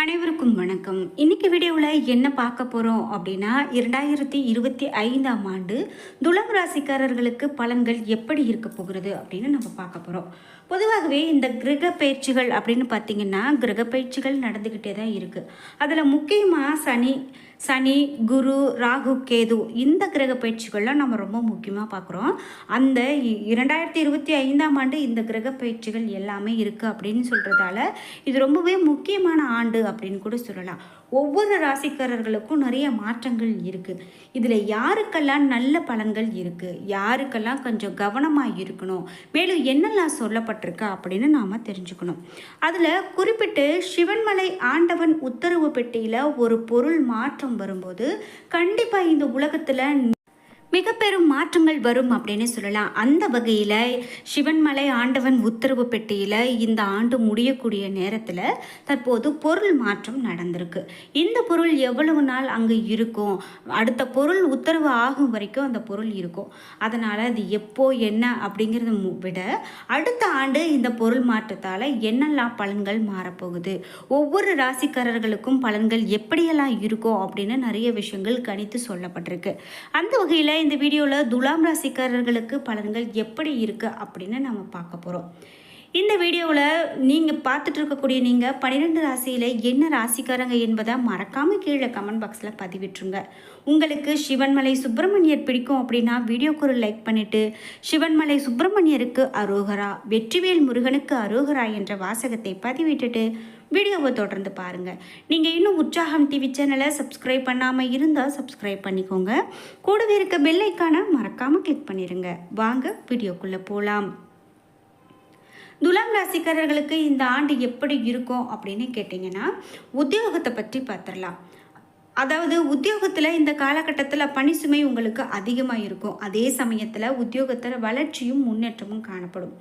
அனைவருக்கும் வணக்கம். இன்னைக்கு வீடியோவில் என்ன பார்க்க போகிறோம் அப்படின்னா இரண்டாயிரத்தி இருபத்தி ஐந்தாம் ஆண்டு துலாம் ராசிக்காரர்களுக்கு பலன்கள் எப்படி இருக்க போகிறது அப்படின்னு நம்ம பார்க்க போகிறோம் பொதுவாகவே இந்த கிரக பயிற்சிகள் அப்படின்னு பார்த்தீங்கன்னா கிரக பயிற்சிகள் நடந்துக்கிட்டே தான் இருக்குது அதில் முக்கியமாக சனி சனி குரு ராகு கேது இந்த கிரக பயிற்சிகள்லாம் நம்ம ரொம்ப முக்கியமாக பார்க்குறோம். அந்த இ- இரண்டாயிரத்தி இருபத்தி ஐந்தாம் ஆண்டு இந்த கிரக பயிற்சிகள் எல்லாமே இருக்குது அப்படின்னு சொல்கிறதால இது ரொம்பவே முக்கியமான ஆண்டு அப்படின்னு கூட சொல்லலாம். ஒவ்வொரு ராசிக்காரர்களுக்கும் நிறைய மாற்றங்கள் இருக்குது இதில் யாருக்கெல்லாம் நல்ல பலன்கள் இருக்குது யாருக்கெல்லாம் கொஞ்சம் கவனமாக இருக்கணும்? மேலும் என்னெல்லாம் சொல்லப்பட்டிருக்கு அப்படின்னு நாம் தெரிஞ்சுக்கணும். அதில் குறிப்பிட்டு சிவன்மலை ஆண்டவன் உத்தரவு பெட்டியில் ஒரு பொருள் மாற்றம் வரும்போது கண்டிப்பாக இந்த உலகத்தில் மிக பெரும் மாற்றங்கள் வரும் அப்படின்னு சொல்லலாம். அந்த வகையில் சிவன்மலை ஆண்டவன் உத்தரவு பெட்டியில் இந்த ஆண்டு முடியக்கூடிய நேரத்தில் தற்போது பொருள் மாற்றம் நடந்திருக்கு. இந்த பொருள் எவ்வளவு நாள் அங்கே இருக்கும்? அடுத்த பொருள் உத்தரவு ஆகும் வரைக்கும் அந்த பொருள் இருக்கும். அதனால் அது எப்போ என்ன அப்படிங்கிறத விட அடுத்த ஆண்டு இந்த பொருள் மாற்றத்தால் என்னெல்லாம் பலன்கள் மாறப்போகுது? ஒவ்வொரு ராசிக்காரர்களுக்கும் பலன்கள் எப்படியெல்லாம் இருக்கும் அப்படின்னு நிறைய விஷயங்கள் கணித்து சொல்லப்பட்டிருக்கு. அந்த வகையில் இந்த வீடியோவில் துலாம் ராசிக்காரர்களுக்கு பலன்கள் எப்படி இருக்குது அப்படின்னு நம்ம பார்க்க போகிறோம் இந்த வீடியோவில் நீங்கள் பார்த்துட்டு இருக்கக்கூடிய நீங்கள் பன்னிரெண்டு ராசியில் என்ன ராசிக்காரங்க என்பதை மறக்காமல் கீழே கமெண்ட் பாக்ஸில் பதிவிட்டுருங்க. உங்களுக்கு சிவன்மலை சுப்பிரமணியர் பிடிக்கும் அப்படின்னா வீடியோக்கு ஒரு லைக் பண்ணிவிட்டு சிவன்மலை சுப்பிரமணியருக்கு அரோகரா வெற்றிவேல் முருகனுக்கு அரோகரா என்ற வாசகத்தை பதிவிட்டுட்டு வீடியோவை தொடர்ந்து பாருங்கள் நீங்கள் இன்னும் உற்சாகம் டிவி சேனலை சப்ஸ்கிரைப் பண்ணாமல் இருந்தால் சப்ஸ்கிரைப் பண்ணிக்கோங்க. கூடவே இருக்க பெல்லைக்கான மறக்காமல் கிளிக் பண்ணிடுங்க வாங்க வீடியோக்குள்ளே போகலாம் துலாம் ராசிக்காரர்களுக்கு இந்த ஆண்டு எப்படி இருக்கும் அப்படின்னு கேட்டிங்கன்னா உத்தியோகத்தை பற்றி பார்த்துடலாம். அதாவது உத்தியோகத்தில் இந்த காலகட்டத்தில் பணி சுமை உங்களுக்கு அதிகமாக இருக்கும் அதே சமயத்தில் உத்தியோகத்தில் வளர்ச்சியும் முன்னேற்றமும் காணப்படும்.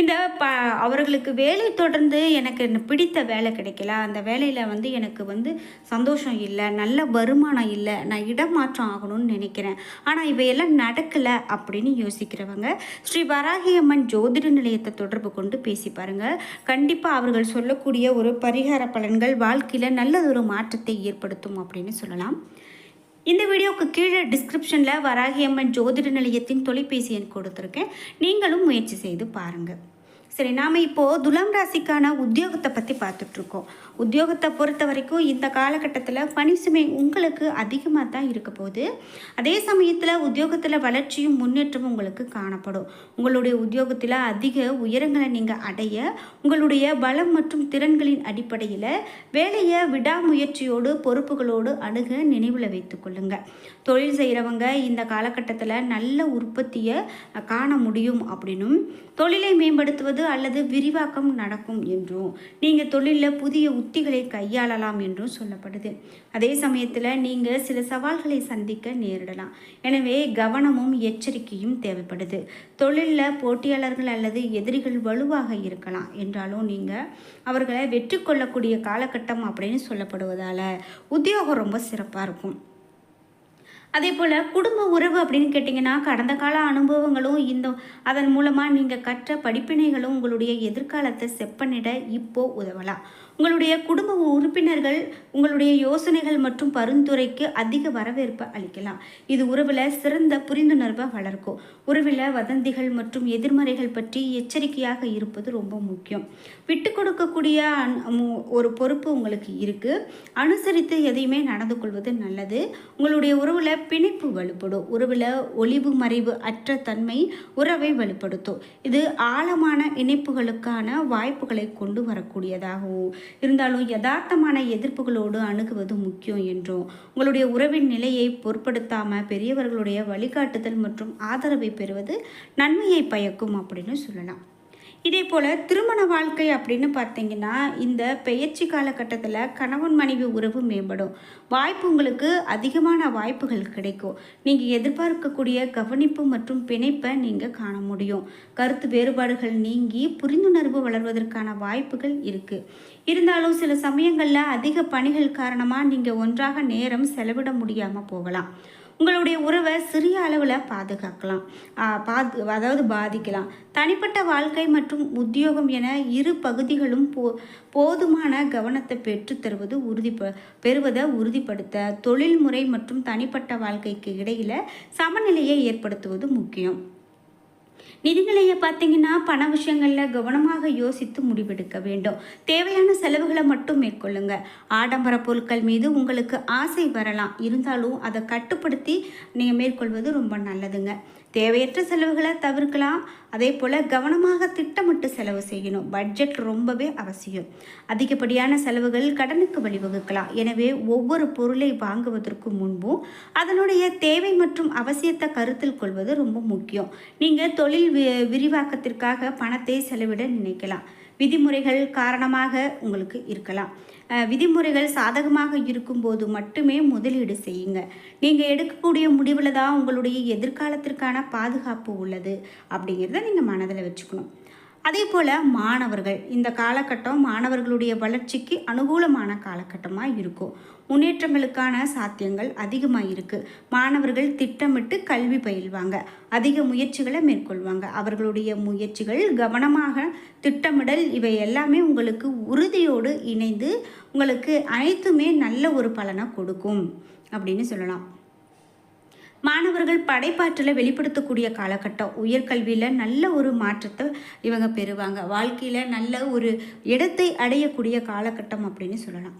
இந்த ப அவர்களுக்கு வேலை தொடர்ந்து எனக்கு என்ன பிடித்த வேலை கிடைக்கல. அந்த வேலையில் வந்து எனக்கு வந்து சந்தோஷம் இல்லை நல்ல வருமானம் இல்லை நான் இடமாற்றம் ஆகணும்னு நினைக்கிறேன். ஆனால் இவையெல்லாம் நடக்கலை அப்படின்னு யோசிக்கிறவங்க ஸ்ரீ வராகி அம்மன் ஜோதிட நிலையத்தை தொடர்பு கொண்டு பேசி பாருங்கள் கண்டிப்பாக அவர்கள் சொல்லக்கூடிய ஒரு பரிகார பலன்கள் வாழ்க்கையில் நல்லதொரு மாற்றத்தை ஏற்படுத்தும் அப்படின்னு சொல்லலாம். இந்த வீடியோவுக்கு கீழே டிஸ்கிரிப்ஷனில் வராகியம்மன் ஜோதிட நிலையத்தின் தொலைபேசி எண் கொடுத்துருக்கேன். நீங்களும் முயற்சி செய்து பாருங்கள் சரி நாம் இப்போது துலாம் ராசிக்கான உத்தியோகத்தை பற்றி பார்த்துட்ருக்கோம் உத்தியோகத்தை பொறுத்த வரைக்கும் இந்த காலகட்டத்தில் பணி சுமை உங்களுக்கு அதிகமாக தான் இருக்க போகுது. அதே சமயத்தில் உத்தியோகத்தில் வளர்ச்சியும் முன்னேற்றமும் உங்களுக்கு காணப்படும். உங்களுடைய உத்தியோகத்தில் அதிக உயரங்களை நீங்கள் அடைய உங்களுடைய பலம் மற்றும் திறன்களின் அடிப்படையில் வேலையை விடாமுயற்சியோடு பொறுப்புகளோடு அணுக நினைவில் வைத்துக்கொள்ளுங்க தொழில் செய்கிறவங்க இந்த காலகட்டத்தில் நல்ல உற்பத்தியை காண முடியும் அப்படின்னும் தொழிலை மேம்படுத்துவது அல்லது விரிவாக்கம் நடக்கும் என்றும் நீங்கள் தொழிலில் புதிய உத்திகளை கையாளலாம் என்றும் சொல்லப்படுது. அதே சமயத்தில் நீங்கள் சில சவால்களை சந்திக்க நேரிடலாம். எனவே கவனமும் எச்சரிக்கையும் தேவைப்படுது. தொழிலில் போட்டியாளர்கள் அல்லது எதிரிகள் வலுவாக இருக்கலாம். என்றாலும் நீங்கள் அவர்களை வெற்றி கொள்ளக்கூடிய காலகட்டம் அப்படின்னு சொல்லப்படுவதால் உத்தியோகம் ரொம்ப சிறப்பாக இருக்கும். அதே போல் குடும்ப உறவு அப்படின்னு கேட்டிங்கன்னா கடந்த கால அனுபவங்களும் இந்த அதன் மூலமாக நீங்கள் கற்ற படிப்பினைகளும் உங்களுடைய எதிர்காலத்தை செப்பனிட இப்போ உதவலாம். உங்களுடைய குடும்ப உறுப்பினர்கள் உங்களுடைய யோசனைகள் மற்றும் பரிந்துரைக்கு அதிக வரவேற்பை அளிக்கலாம். இது உறவில் சிறந்த புரிந்துணர்வை வளர்க்கும். உறவில் வதந்திகள் மற்றும் எதிர்மறைகள் பற்றி எச்சரிக்கையாக இருப்பது ரொம்ப முக்கியம். விட்டு கொடுக்கக்கூடிய அன்- ஒரு பொறுப்பு உங்களுக்கு இருக்குது அனுசரித்து எதையுமே நடந்து கொள்வது நல்லது. உங்களுடைய உறவில் பிணைப்பு வலுப்படும். உறவில் ஒளிவு மறைவு அற்ற தன்மை உறவை வலுப்படுத்தும். இது ஆழமான இணைப்புகளுக்கான வாய்ப்புகளை கொண்டு வரக்கூடியதாகவும் இருந்தாலும் யதார்த்தமான எதிர்ப்புகளோடு அணுகுவது முக்கியம் என்றும் உங்களுடைய உறவின் நிலையை பொருட்படுத்தாமல் பெரியவர்களுடைய வழிகாட்டுதல் மற்றும் ஆதரவை பெறுவது நன்மையை பயக்கும் அப்படின்னு சொல்லலாம். இதே போல் திருமண வாழ்க்கை அப்படின்னு பார்த்தீங்கன்னா இந்த பெயர்ச்சி காலகட்டத்தில் கணவன் மனைவி உறவு மேம்படும். வாய்ப்பு உங்களுக்கு அதிகமான வாய்ப்புகள் கிடைக்கும். நீங்கள் எதிர்பார்க்கக்கூடிய கவனிப்பு மற்றும் பிணைப்பை நீங்கள் காண முடியும். கருத்து வேறுபாடுகள் நீங்கி புரிந்துணர்வு வளர்வதற்கான வாய்ப்புகள் இருக்குது இருந்தாலும் சில சமயங்களில் அதிக பணிகள் காரணமாக நீங்கள் ஒன்றாக நேரம் செலவிட முடியாமல் போகலாம். உங்களுடைய உறவை சிறிய அளவில் பாதுகாக்கலாம். பாது அதாவது பாதிக்கலாம். தனிப்பட்ட வாழ்க்கை மற்றும் உத்தியோகம் என இரு பகுதிகளும் போ போதுமான கவனத்தை பெற்றுத்தருவது உறுதி பெறுவதை உறுதிப்படுத்த தொழில்முறை மற்றும் தனிப்பட்ட வாழ்க்கைக்கு இடையில் சமநிலையை ஏற்படுத்துவது முக்கியம். நிதிநிலையை பார்த்தீங்கன்னா பண விஷயங்களில் கவனமாக யோசித்து முடிவெடுக்க வேண்டும். தேவையான செலவுகளை மட்டும் மேற்கொள்ளுங்க. ஆடம்பர பொருட்கள் மீது உங்களுக்கு ஆசை வரலாம். இருந்தாலும் அதை கட்டுப்படுத்தி நீங்கள் மேற்கொள்வது ரொம்ப நல்லதுங்க. தேவையற்ற செலவுகளை தவிர்க்கலாம். அதே போல் கவனமாக திட்டமிட்டு செலவு செய்யணும். பட்ஜெட் ரொம்பவே அவசியம். அதிகப்படியான செலவுகள் கடனுக்கு வழிவகுக்கலாம். எனவே ஒவ்வொரு பொருளை வாங்குவதற்கு முன்பும் அதனுடைய தேவை மற்றும் அவசியத்தை கருத்தில் கொள்வது ரொம்ப முக்கியம். நீங்கள் தொழில் வி விரிவாக்கத்திற்காக பணத்தை செலவிட நினைக்கலாம். விதிமுறைகள் காரணமாக உங்களுக்கு இருக்கலாம். விதிமுறைகள் சாதகமாக இருக்கும்போது மட்டுமே முதலீடு செய்யுங்க. நீங்கள் எடுக்கக்கூடிய முடிவில் தான் உங்களுடைய எதிர்காலத்திற்கான பாதுகாப்பு உள்ளது அப்படிங்கிறத நீங்கள் மனதில் வச்சுக்கணும். அதே போல் மாணவர்கள் இந்த காலகட்டம் மாணவர்களுடைய வளர்ச்சிக்கு அனுகூலமான காலகட்டமாக இருக்கும். முன்னேற்றங்களுக்கான சாத்தியங்கள் அதிகமாக இருக்குது மாணவர்கள் திட்டமிட்டு கல்வி பயில்வாங்க. அதிக முயற்சிகளை மேற்கொள்வாங்க. அவர்களுடைய முயற்சிகள் கவனமாக திட்டமிடல் இவை எல்லாமே உங்களுக்கு உறுதியோடு இணைந்து உங்களுக்கு அனைத்துமே நல்ல ஒரு பலனை கொடுக்கும் அப்படின்னு சொல்லலாம். மாணவர்கள் படைப்பாற்றலை வெளிப்படுத்தக்கூடிய காலகட்டம். உயர்கல்வியில் நல்ல ஒரு மாற்றத்தை இவங்க பெறுவாங்க. வாழ்க்கையில் நல்ல ஒரு இடத்தை அடையக்கூடிய காலகட்டம் அப்படின்னு சொல்லலாம்.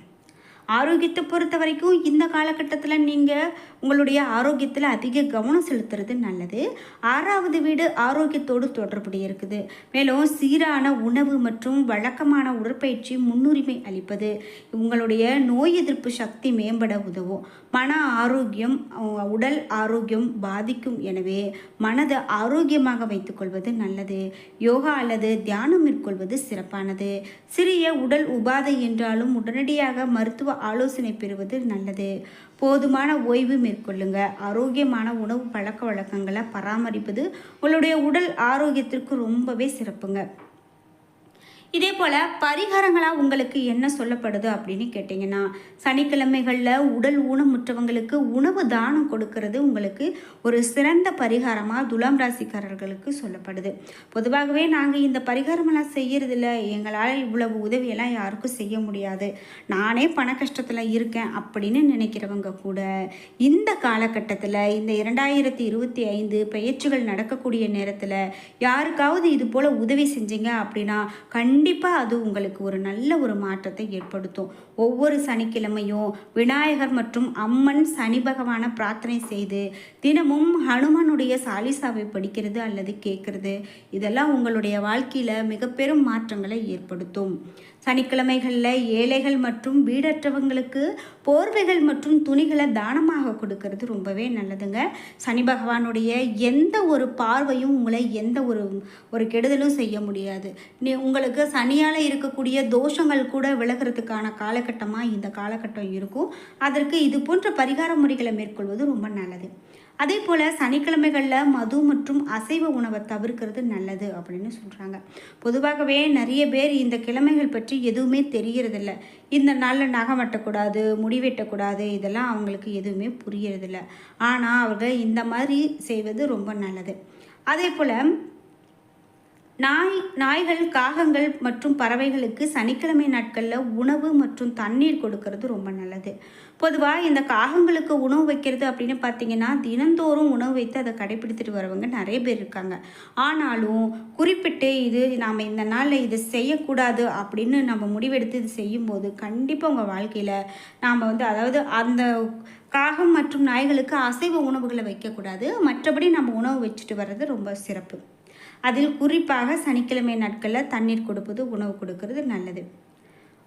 ஆரோக்கியத்தை பொறுத்த வரைக்கும் இந்த காலகட்டத்தில் நீங்கள் உங்களுடைய ஆரோக்கியத்தில் அதிக கவனம் செலுத்துறது நல்லது. ஆறாவது வீடு ஆரோக்கியத்தோடு தொடர்புடைய இருக்குது. மேலும் சீரான உணவு மற்றும் வழக்கமான உடற்பயிற்சி முன்னுரிமை அளிப்பது உங்களுடைய நோய் எதிர்ப்பு சக்தி மேம்பட உதவும். மன ஆரோக்கியம் உடல் ஆரோக்கியம் பாதிக்கும். எனவே மனதை ஆரோக்கியமாக வைத்துக்கொள்வது நல்லது. யோகா அல்லது தியானம் மேற்கொள்வது சிறப்பானது. சிறிய உடல் உபாதை என்றாலும் உடனடியாக மருத்துவ ஆலோசனை பெறுவது நல்லது. போதுமான ஓய்வு மேற்கொள்ளுங்க. ஆரோக்கியமான உணவு பழக்க வழக்கங்களை பராமரிப்பது உங்களுடைய உடல் ஆரோக்கியத்திற்கு ரொம்பவே சிறப்புங்க. இதே போல் பரிகாரங்களாக உங்களுக்கு என்ன சொல்லப்படுது அப்படின்னு கேட்டிங்கன்னா சனிக்கிழமைகளில் உடல் ஊனமுற்றவங்களுக்கு உணவு தானம் கொடுக்கறது உங்களுக்கு ஒரு சிறந்த பரிகாரமாக துலாம் ராசிக்காரர்களுக்கு சொல்லப்படுது. பொதுவாகவே நாங்கள் இந்த பரிகாரமெல்லாம் செய்கிறதில்ல எங்களால் இவ்வளவு உதவியெல்லாம் யாருக்கும் செய்ய முடியாது. நானே பண கஷ்டத்தில் இருக்கேன் அப்படின்னு நினைக்கிறவங்க கூட இந்த காலகட்டத்தில் இந்த இரண்டாயிரத்தி இருபத்தி ஐந்து பயிற்சிகள் நடக்கக்கூடிய நேரத்தில் யாருக்காவது இது போல் உதவி செஞ்சீங்க அப்படின்னா கண் கண்டிப்பாக அது உங்களுக்கு ஒரு நல்ல ஒரு மாற்றத்தை ஏற்படுத்தும். ஒவ்வொரு சனிக்கிழமையும் விநாயகர் மற்றும் அம்மன் சனி பகவானை பிரார்த்தனை செய்து தினமும் ஹனுமனுடைய சாலிசாவை படிக்கிறது அல்லது கேட்கறது. இதெல்லாம் உங்களுடைய வாழ்க்கையில் மிக பெரும் மாற்றங்களை ஏற்படுத்தும். சனிக்கிழமைகளில் ஏழைகள் மற்றும் வீடற்றவங்களுக்கு போர்வைகள் மற்றும் துணிகளை தானமாக கொடுக்கறது ரொம்பவே நல்லதுங்க. சனி பகவானுடைய எந்த ஒரு பார்வையும் உங்களை எந்த ஒரு ஒரு கெடுதலும் செய்ய முடியாது. நீ உங்களுக்கு சனியால் இருக்கக்கூடிய தோஷங்கள் கூட விலகிறதுக்கான காலகட்டமாக இந்த காலகட்டம் இருக்கும். அதற்கு இது போன்ற பரிகார முறைகளை மேற்கொள்வது ரொம்ப நல்லது. அதே போல் சனிக்கிழமைகளில் மது மற்றும் அசைவ உணவை தவிர்க்கிறது நல்லது அப்படின்னு சொல்கிறாங்க பொதுவாகவே நிறைய பேர் இந்த கிழமைகள் பற்றி எதுவுமே தெரிகிறதில்ல இந்த நாளில் நகை வெட்டக்கூடாது முடி வெட்டக்கூடாது இதெல்லாம் அவங்களுக்கு எதுவுமே புரியறதில்ல. ஆனால் அவர்கள் இந்த மாதிரி செய்வது ரொம்ப நல்லது. அதே போல் நாய் நாய்கள் காகங்கள் மற்றும் பறவைகளுக்கு சனிக்கிழமை நாட்களில் உணவு மற்றும் தண்ணீர் கொடுக்கறது ரொம்ப நல்லது. பொதுவாக இந்த காகங்களுக்கு உணவு வைக்கிறது அப்படின்னு பார்த்தீங்கன்னா தினந்தோறும் உணவு வைத்து அதை கடைபிடித்துட்டு வரவங்க நிறைய பேர் இருக்காங்க. ஆனாலும் குறிப்பிட்டு இது நாம் இந்த நாளில் இது செய்யக்கூடாது அப்படின்னு நம்ம முடிவெடுத்து இது செய்யும்போது கண்டிப்பாக உங்கள் வாழ்க்கையில் நாம் வந்து அதாவது அந்த காகம் மற்றும் நாய்களுக்கு அசைவ உணவுகளை வைக்கக்கூடாது. மற்றபடி நம்ம உணவு வச்சுட்டு வர்றது ரொம்ப சிறப்பு. அதில் குறிப்பாக சனிக்கிழமை நாட்களில் தண்ணீர் கொடுப்பது உணவு கொடுக்கறது நல்லது.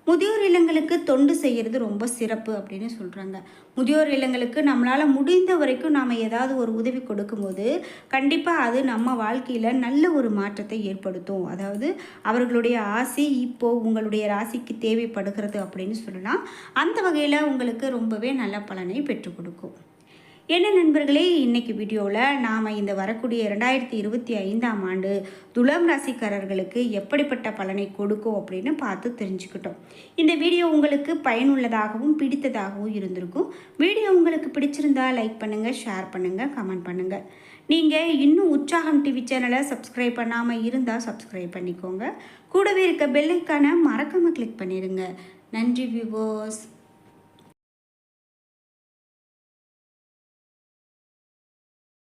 முதியோர் இல்லங்களுக்கு தொண்டு செய்கிறது ரொம்ப சிறப்பு அப்படின்னு சொல்கிறாங்க முதியோர் இல்லங்களுக்கு நம்மளால் முடிந்த வரைக்கும் நாம் ஏதாவது ஒரு உதவி கொடுக்கும்போது கண்டிப்பாக அது நம்ம வாழ்க்கையில் நல்ல ஒரு மாற்றத்தை ஏற்படுத்தும். அதாவது அவர்களுடைய ஆசை இப்போ உங்களுடைய ராசிக்கு தேவைப்படுகிறது அப்படின்னு சொல்லலாம். அந்த வகையில் உங்களுக்கு ரொம்பவே நல்ல பலனை பெற்றுக் கொடுக்கும். என்ன நண்பர்களே இன்றைக்கி வீடியோவில் நாம் இந்த வரக்கூடிய இரண்டாயிரத்தி இருபத்தி ஐந்தாம் ஆண்டு துலாம் ராசிக்காரர்களுக்கு எப்படிப்பட்ட பலனை கொடுக்கும் அப்படின்னு பார்த்து தெரிஞ்சுக்கிட்டோம். இந்த வீடியோ உங்களுக்கு பயனுள்ளதாகவும் பிடித்ததாகவும் இருந்திருக்கும். வீடியோ உங்களுக்கு பிடிச்சிருந்தா லைக் பண்ணுங்கள் ஷேர் பண்ணுங்கள் கமெண்ட் பண்ணுங்கள் நீங்கள் இன்னும் உற்சாகம் டிவி சேனலை சப்ஸ்கிரைப் பண்ணாமல் இருந்தால் சப்ஸ்கிரைப் பண்ணிக்கோங்க. கூடவே இருக்க பெல்லைக்கான மறக்காமல் கிளிக் பண்ணிடுங்க நன்றி வியூவர்ஸ்